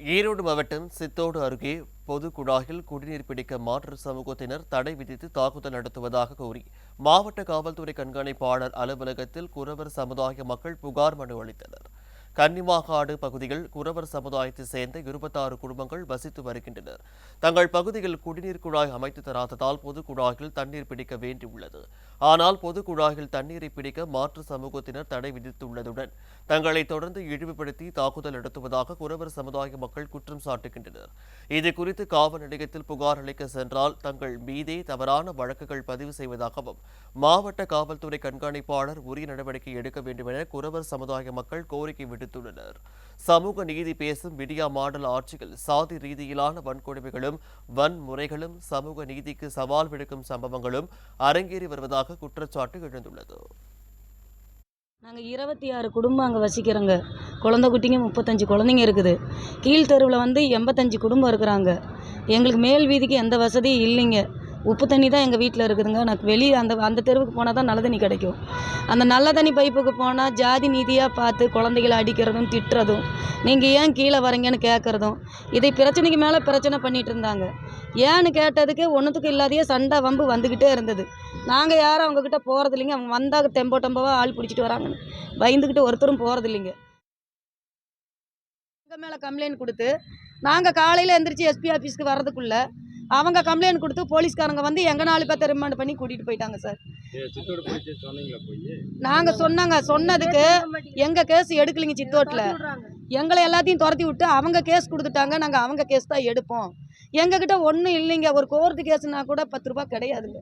ஈரோடு மாவட்டம் சித்தோடு அருகே பொது குழாயில் குடிநீர் பிடிக்க மாற்று சமூகத்தினர் தடை விதித்து தாக்குதல் நடத்துவதாக கூறி மாவட்ட காவல்துறை கண்காணிப்பாளர் அலுவலகத்தில் குறவர் சமுதாய மக்கள் புகார் மனு அளித்தனர். கன்னிமாகாடு பகுதியில் குறவர் சமுதாயத்தைச் சேர்ந்த இருபத்தாறு குடும்பங்கள் வசித்து வருகின்றனர். தங்கள் பகுதியில் குடிநீர் குழாய் அமைத்து தராததால் பொது குழாயில் தண்ணீர் பிடிக்க வேண்டியுள்ளது. ஆனால் பொது குழாயில் தண்ணீரை பிடிக்க மாற்று சமூகத்தினர் தடை விதித்துள்ளதுடன் தங்களை தொடர்ந்து இழிவுபடுத்தி தாக்குதல் நடத்துவதாக குறவர் சமுதாய மக்கள் குற்றம் சாட்டுகின்றனர். இது குறித்து காவல் நிலையத்தில் புகார் அளிக்க சென்றால் தங்கள் மீதே தவறான வழக்குகள் பதிவு செய்வதாகவும் மாவட்ட காவல்துறை கண்காணிப்பாளர் உரிய நடவடிக்கை எடுக்க வேண்டும் என குறவர் சமுதாய மக்கள் கோரிக்கை விடுத்துள்ளனர். சமூக நீதி பேசும் விடியா மாடல் ஆட்சியில் சாதி ரீதியிலான வன்கொடுமைகளும் வன்முறைகளும் சமூக நீதிக்கு சவால் விடுக்கும் சம்பவங்களும் அரங்கேறி வருவதாக குற்றச்சாட்டு எழுந்துள்ளது. நாங்கள் இருபத்தி ஆறு குடும்பம் அங்கே வசிக்கிறோங்க. குழந்த குட்டிங்க முப்பத்தஞ்சு குழந்தைங்க இருக்குது. கீழ்த்தெருவில் வந்து எண்பத்தஞ்சு குடும்பம் இருக்கிறாங்க. எங்களுக்கு மேல் வீதிக்கு எந்த வசதியும் இல்லைங்க. உப்பு தண்ணி தான் எங்கள் வீட்டில் இருக்குதுங்க. எனக்கு வெளியே அந்த அந்த தெருவுக்கு போனால் தான் நல்ல தண்ணி கிடைக்கும். அந்த நல்ல தண்ணி பைப்புக்கு போனால் ஜாதி நீதியாக பார்த்து குழந்தைகளை அடிக்கிறதும் திட்டுறதும் நீங்கள் ஏன் கீழே வரீங்கன்னு கேட்குறதும் இதை பிரச்சனைக்கு மேலே பிரச்சனை பண்ணிட்டு இருந்தாங்க. ஏன்னு கேட்டதுக்கு ஒன்றுத்துக்கு இல்லாதையே சண்டை வம்பு வந்துக்கிட்டே இருந்தது. நாங்கள் யாரும் அவங்கக்கிட்ட போகிறது இல்லைங்க. அவங்க வந்தால் டெம்போ டெம்போவாக ஆள் பிடிச்சிட்டு வராங்கன்னு. பயந்துக்கிட்டு ஒருத்தரும் போகிறது இல்லைங்க. எங்கள் மேலே கம்ப்ளைண்ட் கொடுத்து நாங்கள் காலையில் எந்திரிச்சு எஸ்பி ஆஃபீஸ்க்கு வர்றதுக்குள்ளே அவங்க கம்ப்ளைண்ட் கொடுத்து போலீஸ்காரங்க வந்து எங்கள் நாலு பேர்த்த ரிமாண்ட் பண்ணி கூட்டிகிட்டு போயிட்டாங்க சார். நாங்கள் சொன்னாங்க சொன்னதுக்கு எங்கள் கேஸ் எடுக்கலைங்க சித்தோட்டில். எங்களை எல்லாத்தையும் துரத்தி விட்டு அவங்க கேஸ் கொடுத்துட்டாங்க நாங்கள் அவங்க கேஸ் தான் எடுப்போம். எங்ககிட்ட ஒன்றும் இல்லைங்க ஒரு கோர்ட்டு கேஸ்னா கூட பத்து ரூபா கிடையாதுங்க.